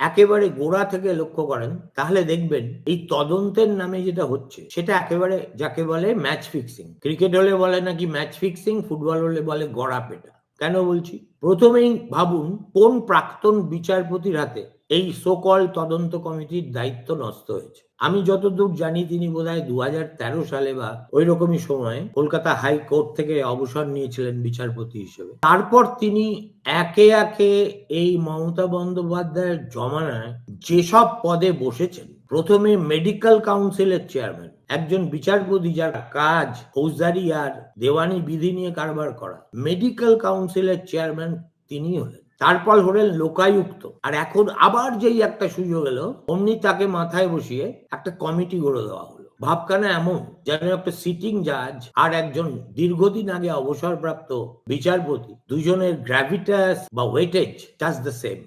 একেবারে গোড়া থেকে লক্ষ্য করেন, তাহলে দেখবেন এই তদন্তের নামে যেটা হচ্ছে, সেটা একেবারে যাকে বলে ম্যাচ ফিক্সিং ক্রিকেট হলে বলে নাকি ম্যাচ ফিক্সিং ফুটবল হলে বলে গড়া পেটা। কেন বলছি? প্রথমেই ভাবুন কোন প্রাক্তন বিচারপতির হাতে এই সকল তদন্ত কমিটির দায়িত্ব নষ্ট হয়েছে। আমি যতদূর জানি তিনি বোধহয় দু তেরো সালে বা ওই রকমই সময় কলকাতা হাইকোর্ট থেকে অবসর নিয়েছিলেন বিচারপতি হিসেবে। তারপর তিনি একে একে এই মমতা বন্দ্যোপাধ্যায়ের জমানায় যেসব পদে বসেছেন, প্রথমে মেডিকেল কাউন্সিলের চেয়ারম্যান একজন বিচারপতি যার কাজ ফৌজদারি আর দেওয়ানি বিধি নিয়ে কারবার করা মেডিকেল কাউন্সিলের চেয়ারম্যান তিনি হলেন। তারপর হলেন লোকায়ুক্ত। আর এখন আবার যেই একটা সুযোগ এলো, অমনি তাকে মাথায় বসিয়ে একটা কমিটি গড়ে দেওয়া হলো। ভাবখানা এমন, যেন একটা সিটিং জাজ আর একজন দীর্ঘদিন আগে অবসরপ্রাপ্ত বিচারপতি, দুজনের গ্র্যাভিটাস বা ওয়েটেজ জাস্ট দ্য সেম